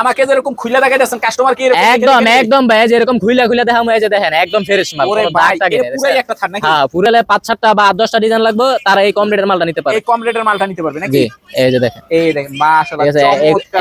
আমাকে যেরকম খুলে দেখাইতেছেন কাস্টমার কি একদম দেখে দেখে। একদম ভাই যেরকম খুইলা খুইলা দেখা এই যে দেখেন একদম ফ্রেশ মাল ওরে ভাই পুরাই একটা থার নাকি? হ্যাঁ পুরালে পাঁচ সাতটা বা আট দশটা ডিজাইন লাগবে তারা এই কম রেটের মালটা নিতে পারে এই কম রেটের মালটা নিতে পারবে নাকি? এই যে দেখেন। এই দেখেন মাশাআল্লাহ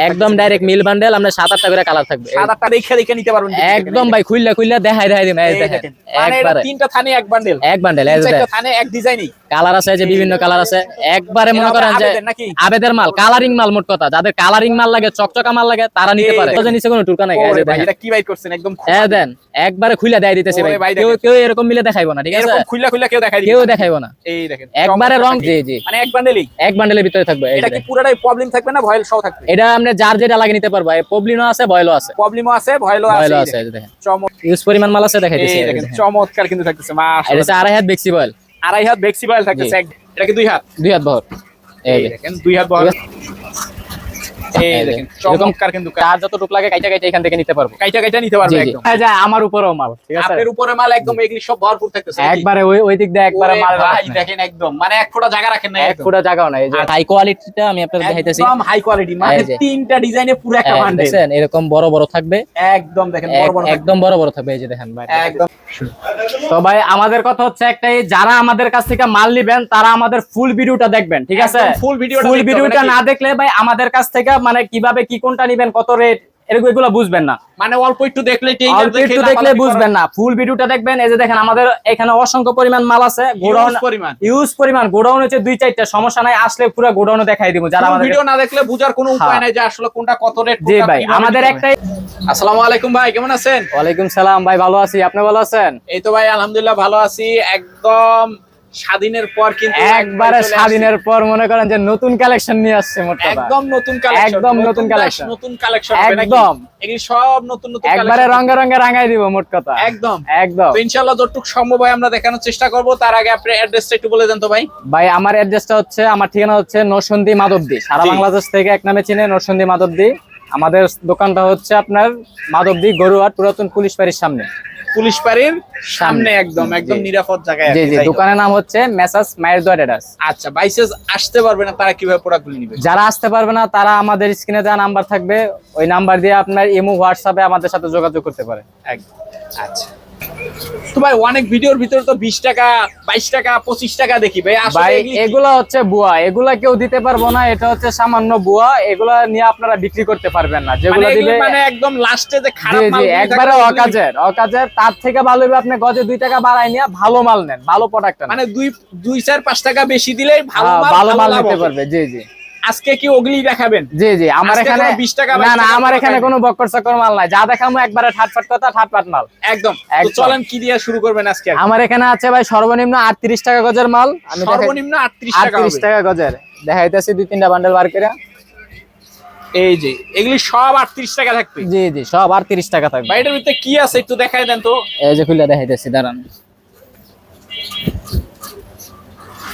একদম ডাইরেক্ট মিল বান্ডেল আমরা সাত আটটা করে কালার থাকবে। সাত আটটা দেখে দেখে নিতে পারবেন একদম ভাই খুইলা খুইলা দেখাই দেখাই দিন এই দেখেন মানে একবারে। তিনটা থানে এক বান্ডেল এক বান্ডেল এই যে থানে এক ডিজাইনই কালার আছে যে বিভিন্ন কালার আছে। একবারে মনে করেন যে আবেদের আবেদের মাল কালারিং মাল মোট কথা। যাদের কালারিং মাল লাগে চকচকা মাল লাগে তারা নিতে পারে। দেখেন। নিচে কোনো টুরকা নাই এটা কি বাইট করছেন? একদম হ্যাঁ দেন একবারে খুইলা দেয় দিতেছে ভাই। কেউ কেউ এরকম মিলে দেখাইবো না ঠিক আছে? এরকম খুললা খুললা কেউ দেখাই কেউ। দেখাইবো না। এই দেখেন একবারে রং জি জি। মানে এক বান্ডেলই এক বান্ডেলের ভিতরে থাকবে এটা কি। পুরোটাই প্রবলেম থাকবে না ভয়েল সহ থাকবে? এটা আমরা যার যেটা লাগে নিতে পারব পবলিনও আছে বয়লও আছে। প্রবলেমও আছে ভয়েলও আছে বয়লও এই আছে দেখেন। এই যে দেখেন। চমৎ ইউজ পরিমাণ মাল আছে এই এই দেখেন। চমৎকার কিন্তু থাকতেছে এটা মাশাআল্লাহ। হচ্ছে আড়াই হাত বেক্সি বয়েল আড়াই হাত বেক্সি বয়েল থাকতেছে এটা কি দুই হাত? দুই হাত বহর। এই দেখেন দুই হাত বহর। এই এই দেখেন দেখেন। এরকম চমৎকার কিন্তু তার যত লাগে কাইটা কাইটা এখান থেকে নিতে পারব। কাইটা কাইটা নিতে পারবে জি জি। একদম। এই যে আমার উপরেও মাল ঠিক আছে? আপনার উপরে মাল একদম এগুলি সব ভরপুর থাকতেছে। একবারে ওই ওই দিক দিয়ে একবারে মাল ভাই দেখেন একদম মানে এক ফোঁটা জায়গা রাখেন না এক একদম। ফুটা জায়গাও নাই হাই কোয়ালিটিটা আমি আপনাদের দেখাইতেছি। একদম হাই কোয়ালিটি মানে তিনটা ডিজাইনে পুরো একটা বান্ডেল দেখছেন? এরকম বড় বড় থাকবে। একদম দেখেন বড় বড় একদম বড় বড় থাকবে এই যে দেখেন ভাই। একদম। তো ভাই আমাদের কথা হচ্ছে একটাই যারা আমাদের কাছ থেকে মাল নিবেন তারা আমাদের ফুল ভিডিওটা দেখবেন ঠিক আছে? full ভিডিওটা ফুল ভিডিওটা না দেখলে ভাই আমাদের কাছ থেকে মানে কীভাবে কি কোনটা নিবেন কত রেট এরকম এগুলো বুঝবেন না। মানে অল্প একটু দেখলে অল্প একটু দেখলে বুঝবেন না। ফুল ভিডিওটা দেখবেন এই যে দেখেন আমাদের এখানে অসংখ্য পরিমাণ মাল আছে গোডাউন পরিমাণ। ইউজ পরিমাণ। গোডাউন হচ্ছে দুই চারটা সমস্যা নাই আসলে পুরো গোডাউনে দেখাই দিব যারা আমাদের ভিডিও না দেখলে বুঝার কোনো উপায় হ্যাঁ। নাই যে আসলে কোনটা কত রেট জি ভাই আমাদের একটাই আসসালামু আলাইকুম ভাই কেমন আছেন? ওয়ালাইকুম সালাম ভাই ভালো আছি। আপনি ভালো আছেন? এই তো ভাই আলহামদুলিল্লাহ ভালো আছি। একদম স্বাধীনের পর কিন্তু একবারে স্বাধীনের পর মনে করেন যে নতুন কালেকশন নিয়ে আসছে মোট একদম নতুন কালেকশন একদম নতুন collection। নতুন কালেকশন একদম। এগুলি সব নতুন নতুন একবারে। রঙে রঙে রাঙাই দিব মোট কথা। একদম। একদম। তো ইনশাআল্লাহ যতটুকু সম্ভব হয় আমরা দেখানোর চেষ্টা করব। তার আগে আপনি অ্যাড্রেসটা একটু বলে দেন তো ভাই। ভাই আমার অ্যাড্রেসটা হচ্ছে আমার ঠিকানা হচ্ছে নরসন্দী মাধবদী। সারা বাংলাদেশ থেকে এক নামে চিনে নরসন্দী মাধবদী। আমাদের দোকানটা হচ্ছে আপনার মাধবদী গরুয়ার পুরাতন পুলিশ বাড়ির সামনে। পুলিশ পাড়ির সামনে। একদম একদম নিরাপদ জায়গায় জি জি দোকানের নাম হচ্ছে মেসাস মায়ের দোয়া ডেডাস আচ্ছা বাইসেস আসতে পারবে না তারা কীভাবে প্রোডাক্টগুলো নিবে? যারা আসতে পারবে না তারা আমাদের স্ক্রিনে দেওয়া নাম্বার থাকবে ওই নাম্বার দিয়ে আপনার ইমো হোয়াটসঅ্যাপে আমাদের সাথে যোগাযোগ করতে পারে। একদম। আচ্ছা। তো ভাই অনেক ভিডিওর ভিতরে তো বিশ টাকা বাইশ টাকা পঁচিশ টাকা দেখি। ভাই ভাই এগুলা হচ্ছে বুয়া। এগুলা কেউ দিতে পারব না এটা হচ্ছে সামান্য বুয়া। এগুলা নিয়ে আপনারা বিক্রি করতে পারবেন না। মানে যেগুলো এগুলি দিবে মানে একদম লাস্টে যে খারাপ মাল একবারে অকাজের। অকাজের তার থেকে ভালো হবে আপনি গজে দুই টাকা বাড়াই নিয়ে ভালো মাল নেন ভালো প্রোডাক্ট মানে দুই দুই চার পাঁচ টাকা বেশি দিলেই ভালো মাল হ্যাঁ, ভালো মাল নিতে পারবে জি জি। আজকে কি ওগুলি দেখাবেন? জি জি আমার এখানে কোনো 20 টাকা, না না আমার এখানে কোনো বক্কর চক্কর মাল নাই। যা দেখামো একবারে ঠাটপাট কথা ঠাটপাট মাল। একদম। তো। চলেন কি দিয়ে শুরু করবেন আজকে আমার এখানে আছে ভাই সর্বনিম্ন আটত্রিশ টাকা গজের মাল। আমি সর্বনিম্ন আটত্রিশ টাকা আটত্রিশ হবে। টাকা গজের। দেখাইতেছি দুই তিনটা বান্ডেল বার করে এই যে এগুলি সব আটত্রিশ টাকা থাকবে? জি জি সব আটত্রিশ টাকা থাকবে। বাইরের ভিতরে কি আছে একটু দেখাই দেন তো। এই যে খুলে দেখাইতেছি দাঁড়ান।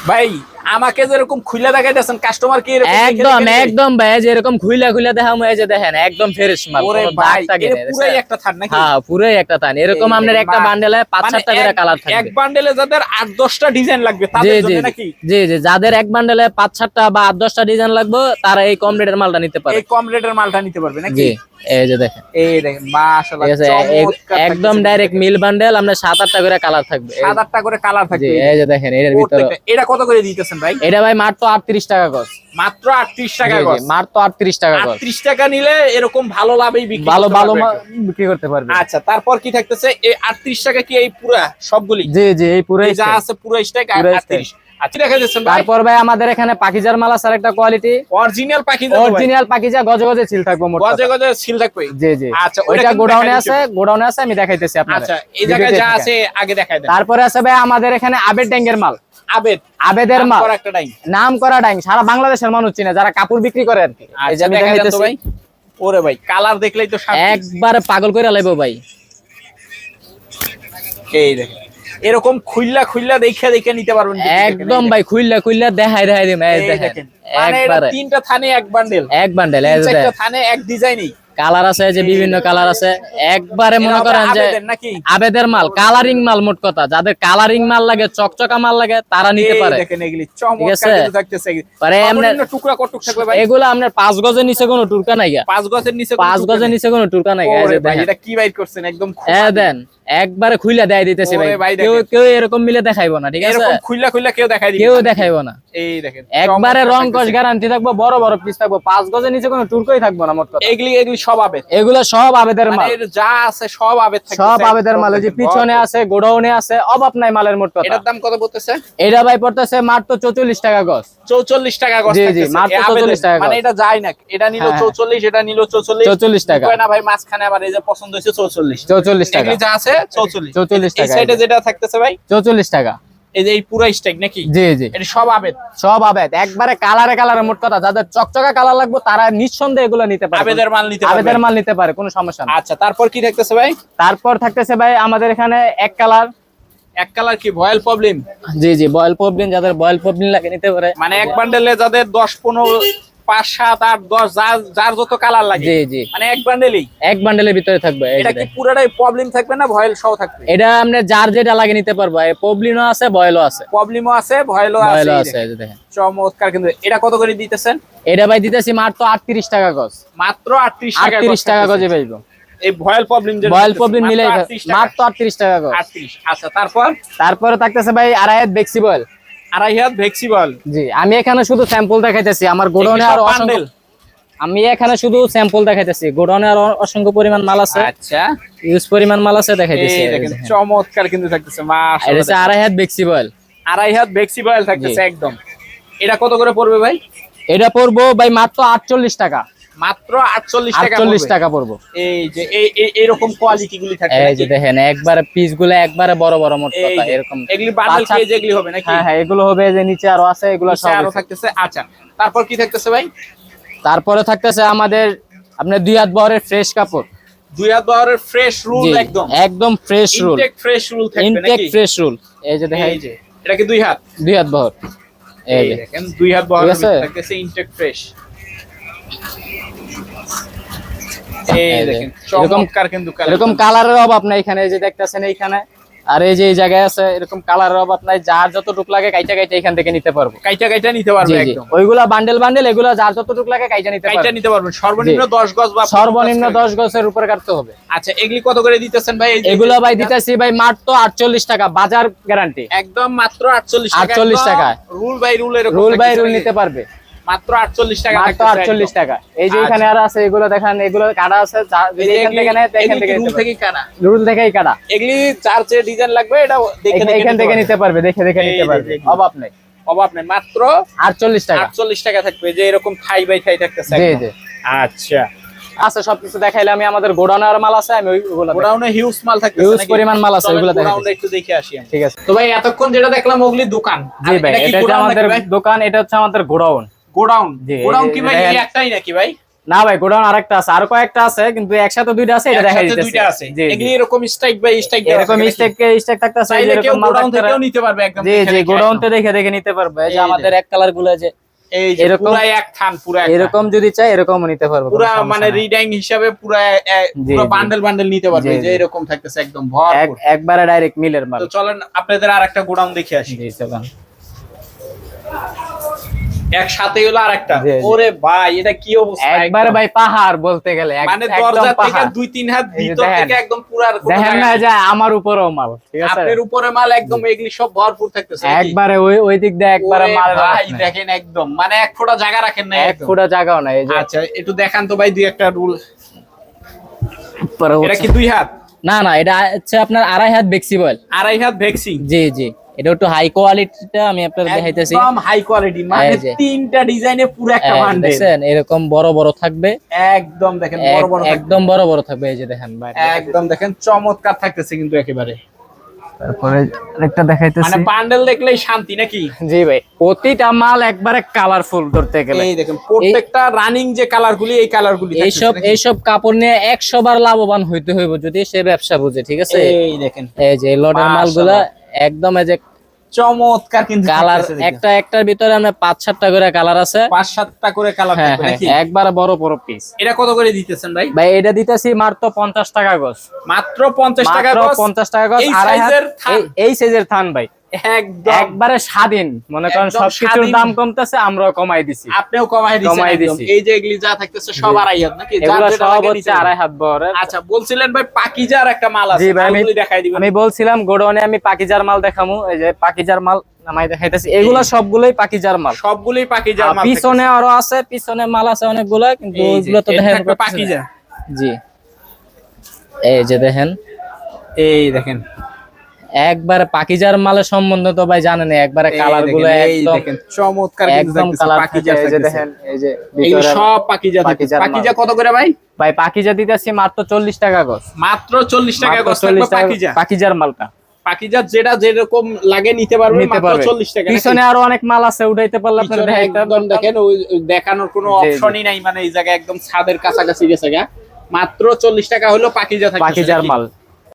ভাই আমাকে যেরকম খুলে দেখাইতেছেন কাস্টমার কি এরকম একদম একদম ভাই এই যে এরকম খুইলা খুইলা দেখামো এই যে দেখেন একদম ফ্রেশ মাল ওরে ভাই পুরাই একটা থার নাকি? হ্যাঁ পুরোই একটা তান এরকম আপনার একটা বান্ডেলে পাঁচ মানে সাতটা করে এক- কালার এক বান্ডেলে যাদের আট দশটা ডিজাইন লাগবে তাদের জন্য নাকি? জি জি যাদের এক বান্ডেলে পাঁচ সাতটা বা আট দশটা ডিজাইন লাগবে তারা এই কম রেটের মালটা নিতে পারে। এই কম রেটের মালটা নিতে পারবে নাকি? জি এই যে দেখেন। এই দেখেন মাশাআল্লাহ ঠিক আছে এ- চমৎকার একদম ডাইরেক্ট মিল বান্ডেল আপনার সাত আটটা করে কালার থাকবে। এই- সাত আটটা করে কালার থাকবে। এই যে দেখেন এর ভিতরে এটা কত করে দিতেছেন ভাই? এটা ভাই মাত্র আটত্রিশ টাকা গজ। মাত্র আটত্রিশ টাকা জি, জি, গজ। মাত্র আটত্রিশ টাকা গজ। টাকা নিলে এরকম ভালো লাভেই বিক্রি ভালো ভালো। বিক্রি করতে পারবে। আচ্ছা তারপর কি থাকতেছে? এই আটত্রিশ টাকা কি এই পুরা সবগুলি? জি জি এই পুরো যা আছে পুরো আটত্রিশ। আচ্ছা তারপর ভাই আমাদের এখানে পাখিজার মাল আছে একটা কোয়ালিটি অরিজিনাল অরিজিনাল পাখিজা গজে থাকব মোট গজে গজে সিল থাকবে। জি জি। আচ্ছা, ওইটা গোডাউনে আছে গোডাউনে আছে আমি দেখাইতেছি আপনাদের। আচ্ছা এই জায়গায় যা আছে আগে দেখাই দেন। তারপরে আছে ভাই আমাদের এখানে আবেদ ট্যাঙ্গের মাল। আবেদ। আবেদের ডাইং নাম করা ডাইং সারা বাংলাদেশের মানুষ চিনে যারা কাপড় বিক্রি করে আর কি। এই যে আচ্ছা দেন ওরে ভাই কালার দেখলেই তো। একবারে পাগল করে লাইবো ভাই। এই দেখেন এরকম খুইল্লা খুইল্লা দেখে দেখে নিতে পারবেন একদম ভাই খুইল্লা খুইল্লা দেখাই দেখাই এই দেখেন মানে তিনটা থানে এক বান্ডেল এক বান্ডেল। থানে এক ডিজাইনই কালার আছে যে বিভিন্ন কালার আছে। একবারে মনে করেন যে আবেদের মাল কালারিং মাল মোট কথা। যাদের কালারিং মাল লাগে চকচকা মাল লাগে তারা নিতে পারে। ঠিক আছে? এগুলি। পারে আপনার পাঁচ গজের নিচে কোনো টুরকা নাই। পাঁচ গজের নিচে কোনো পাঁচ গজের নিচে কোনো টুরকা নাই। এটা কি বাইর করছেন? একদম হ্যাঁ দেন। একবারে খুইলা দেয় দিতেছে ভাই। কেউ কেউ এরকম মিলে দেখাইবো না ঠিক আছে? এরকম খুইলা খুইলা কেউ দেখাই দিবে কেউ। দেখাইবো না। এই দেখেন একবারে রং কস গ্যারান্টি থাকব বড় বড় পিস থাকব। পাঁচ গজের নিচে কোনো টুরকই থাকব না মোট কথা। এগুলি এগুলি সব আবেদ। এগুলো সব আবেদের মানে মাল। যা আছে সব আবেদ থাকতেছে। সব আবেদের মাল। যে পিছনে আছে গোডাউনে আছে অভাব নাই মালের মোট কথা। এটার দাম কত বলতেছে এটা ভাই পড়তেছে মাত্র চৌচল্লিশ টাকা গজ। চৌচল্লিশ টাকা গজ জি, জি, মাত্র এই আবেদের। 44 টাকা মানে এটা যায় না। এটা নিলো হ্যাঁ, হ্যাঁ। চৌচল্লিশ এটা নিল চৌচল্লিশ। 44 টাকা। না ভাই মাঝখানে আবার এই যে পছন্দ হয়েছে চৌচল্লিশ। চৌচল্লিশ টাকা। এগুলি যা আছে চৌচল্লিশ। 44 এই সাইডে যেটা থাকতেছে ভাই? চৌচল্লিশ টাকা। এই যে এই পুরো স্টেক নাকি? জি জি। এটা সব আবেদ। সব আবেদ। একবারে কালারে কালারে মোট কথা যাদের চকচকা কালার লাগবে তারা নিঃসন্দেহে এগুলো নিতে পারে। আবেদের মাল নিতে আবেদের মাল নিতে পারে কোনো সমস্যা না আচ্ছা তারপর কি থাকতেছে ভাই? তারপর থাকতেছে ভাই আমাদের এখানে এক কালার। এক কালার কি? Voile problem? জি জি বয়েল পবলিন যাদের বয়েল পবলিন লাগে নিতে পারে। মানে এক বান্ডেলে যাদের দশ পনেরো পাঁচ সাত আট দশ যার যার যত কালার লাগে। জি জি। মানে এক বান্ডেলেই এক বান্ডেলের ভিতরে থাকবে এটা কি পুরোটাই প্রবলেম থাকবে না ভয়েল সহ থাকবে? এটা যার যেটা লাগে নিতে পারব আছে আছে। প্রবলেমও আছে ভয়েলও আছে বয়েলও আছে দেখেন। এই যে দেখেন। চমৎকার কিন্তু। এটা কত করে দিতেছেন? এটা ভাই দিতেছি মাত্র টাকা গজ। মাত্র টাকা আটত্রিশ টাকা গজে পাইব। এই ভয়েল প্রবলেম বয়েল পবলিন মিলে মাত্র টাকা গজ। আচ্ছা তারপর? তারপরে থাকতেছে ভাই আড়াই বেক্সি বয়েল আড়াই হাত ভেক্সিবল। জি আমি এখানে শুধু স্যাম্পল দেখাইতেছি আমার গোডাউনে আর বান্ডেল আমি এখানে শুধু স্যাম্পল দেখাইতেছি গোডাউনে আর অসংখ্য পরিমাণ মাল আছে। আচ্ছা। ইউজ পরিমাণ মাল আছে দেখাইতেছি। দেখেন চমৎকার কিন্তু থাকতেছে মাশাআল্লাহ। হচ্ছে আড়াই হাত বেক্সি বয়েল আড়াই হাত ভেক্সিবল থাকতেছে একদম। এটা কত করে পড়বে ভাই? এটা পড়ব ভাই মাত্র আটচল্লিশ টাকা। মাত্র আটচল্লিশ টাকা আটচল্লিশ পড়বে। টাকা পড়ব। এই যে এই এই- কোয়ালিটি গুলি থাকে এই যে দেখেন একবারে পিসগুলো একবারে বড় বড় মোট কথা এরকম। এগুলি বান্ডেল পাঁচ এগুলি হবে নাকি? হ্যাঁ হ্যাঁ এগুলো হবে যে নিচে আরও আছে এগুলো সব আরও থাকতেছে আচ্ছা। তারপর কি থাকতেছে ভাই? তারপরে থাকতেছে আমাদের আপনার দুই হাত বহরের ফ্রেশ কাপড়। দুই হাত বাহারের ফ্রেশ রুল একদম। একদম fresh roll intact fresh roll থাকবে ইনটেক ফ্রেশ রুল এই যে দেখেন। এই যে এটা কি দুই হাত দুই হাত বহর এই দেখেন দুই হাত? ভিতরে থাকতেছে ইনটেক ফ্রেশ এরকম- চমৎকার কিন্তু colour। এরকম কালারের অভাব নাই এখানে যে দেখতেছেন এইখানে। আর এই যে এই জায়গায় আছে এরকম কালারের অভাব নাই যার যতটুক লাগে কাইটা কাইটা এখান থেকে নিতে পারব। কাইটা কাইটা নিতে পারবে জি জি। একদম। ওইগুলা বান্ডেল বান্ডেল এগুলা যার যতটুক লাগে কাইটা নিতে কাইটা নিতে পারবেন সর্বনিম্ন জি। 10 গজ বা সর্বনিম্ন গজ করে। দশ গছের উপরে কাটতে হবে। আচ্ছা এগুলি কত করে দিতেছেন ভাই? এগুলো ভাই দিতেছি ভাই মাত্র আটচল্লিশ টাকা বাজার গ্যারান্টি একদম মাত্র 48 টাকা 48 টাকা। রুল বাই রুল এরকম রুল বাই রুল নিতে পারবে। মাত্র 48 টাকা মাত্র থাকতেছে আটচল্লিশ একদম। টাকা। এই যে এখানে আর আছে এগুলো দেখেন এগুলো কাটা আছে যদি এখান থেকে নেয় এখান থেকে রুল। থেকেই কাটা। রুল থেকেই কাটা। এগুলি চার যে ডিজাইন লাগবে এটা দেখে এখান- থেকে নিতে পারবে দেখে দেখে নিতে পারবে। অভাব নেই। অভাব নেই মাত্র আটচল্লিশ টাকা। 48 টাকা থাকবে যে এরকম থাই বাই থাই থাকতেছে জি জি। আচ্ছা। আচ্ছা সবকিছু দেখাইলে আমি আমাদের গোডাউনে আর মাল আছে আমি ওইগুলো গোডাউনে হিউজ মাল Huge নাকি? পরিমাণ মাল আছে, দেখাই। গোডাউনটা একটু দেখে আসি আমি। ঠিক আছে। তো ভাই এতক্ষণ যেটা দেখলাম ওগুলি দোকান। জি ভাই এটা হচ্ছে আমাদের গোডাউন দোকান এটা হচ্ছে আমাদের গোডাউন। গোডাউন? গোডাউন কি ভাই? এই একটাই নাকি ভাই? না ভাই গোডাউন আরেকটা আছে। আর কয়েকটা আছে কিন্তু একসাথে দুইটা আছে এটা দুইটা আছে। এগুলি এরকম স্ট্রাইক বাই স্ট্রাইক এরকম স্টেক থাকতেছে চাইলে কেউ এরকম গোডাউন থেকেও নিতে পারবে একদম জি জি গোডাউন। দেখে দেখে নিতে পারবে। যে আমাদের এক কালারগুলো যে এই এরকম- পুরা এক খান পুরা এরকম যদি চাই এরকম নিতে পারবে পুরা মানে। রিডাইং হিসাবে পুরা পুরা। বান্ডেল বান্ডেল নিতে পারবে। যে এরকম থাকতেছে একদম এক ভরপুর একবারে ডাইরেক্ট মিলের মাল। তো চলেন আপনাদের আর একটা গোডাউন দেখে আসি। জি চলুন। একসাথে হলো আর একটা জি, জি। ওরে ভাই এটা কি অবস্থা? একবারে ভাই পাহাড় বলতে গেলে মানে দরজা থেকে দুই তিন হাত ভিতর থেকে একদম পুরা দেখেন না। যে আমার উপরেও মাল ঠিক আছে? আপনার উপরে মাল একদম এগুলি সব ভরপুর থাকতেছে একবারে ওই ওই দিক দিয়ে একবারে মাল ভাই দেখেন একদম। মানে এক ফোঁটা জায়গা রাখেন না এক। ফুটা জায়গাও নাই এই যে। আচ্ছা একটু দেখান তো ভাই দুই একটা রুল। এটা কি দুই হাত? না না এটা হচ্ছে আপনার আড়াই হাত বেক্সি বয়েল আড়াই হাত ভ্যাকসিন জি জি। এটা একটু হাই কোয়ালিটিটা আমি আপনাদের দেখাইতেছি। একদম হাই কোয়ালিটি মানে তিনটা ডিজাইনে পুরো একটা এই বান্ডেল দেখছেন এরকম বড় বড় থাকবে। একদম দেখেন বড় বড় একদম বড় বড় থাকবে এই যে দেখেন একদম দেখেন চমৎকার থাকতেছে কিন্তু একেবারে। তারপরে আরেকটা দেখাইতেছি। মানে বান্ডেল দেখলেই শান্তি নাকি? জি ভাই প্রতিটা মাল একবারে কালারফুল ধরতে গেলে। এই দেখেন প্রত্যেকটা রানিং যে কালার গুলি এই কালার গুলি এইসব এইসব কাপড় নিয়ে একশো বার লাভবান হইতে হইব যদি সে ব্যবসা বুঝে ঠিক আছে? এই দেখেন। এই যে এই লটের। মালগুলা একদম এই যে চমৎকার কিন্তু কালার একটা একটার ভিতরে আমরা পাঁচ সাতটা করে কালার আছে। পাঁচ সাতটা করে কালার হ্যাঁ হ্যাঁ নাকি? একবার বড় বড় পিস এটা কত করে দিতেছেন ভাই? ভাই এটা দিতেছি মাত্র পঞ্চাশ টাকা গজ। মাত্র পঞ্চাশ টাকা পঞ্চাশ টাকা গজ এই সাইজের থান। এই- এই সাইজের থান ভাই। একবারে স্বাধীন। মনে করেন সবকিছুর দাম কমতেছে আমরাও কমাই দিছি। আপনিও কমাই দিচ্ছেন কমাই। দিছি। এই যে এগুলি যা থাকতেছে সব জি। আড়াই হাত নাকি? এগুলো সব হচ্ছে আড়াই হাত বহরের আচ্ছা বলছিলেন ভাই পাকিজার একটা মাল আছে আমি দেখাই দিবেন। আমি বলছিলাম গোডাউনে আমি পাকিজার মাল দেখামু। এই যে পাকিজার মাল নামাই দেখাইতেছি। এগুলো সবগুলোই পাকিজার মাল। সবগুলোই পাকিজার আর মাল পিছনে আরও আছে পিছনে মাল আছে অনেকগুলো কিন্তু ওইগুলো তো দেখেন পাকিজা। জি। এই যে দেখেন। এই দেখেন। একবার পাকিজার মালের সম্বন্ধে তো ভাই জানেন একবারে কালারগুলো একদম চমৎকার একদম কালার পাকিজার এই যে দেখেন এই যে ভিতরে সব পাকিজা। পাকিজা কত করে ভাই? ভাই পাকিজা দিতেছি মাত্র চল্লিশ টাকা গজ। মাত্র চল্লিশ টাকা মাত্র গজ থাকবে পাকিজা। পাকিজার মালটা। পাকিজা যেটা যেরকম লাগে নিতে পারবে মাত্র পারবে চল্লিশ টাকা। পিছনে আরও অনেক মাল আছে উঠাইতে পারলে আপনার একদম দেখেন দেখানোর কোনো। অপশনই নাই মানে এই জায়গায় একদম ছাদের কাছাকাছি গেছে মাত্র চল্লিশ টাকা হলো পাকিজা থাকবে পাকিজার মাল।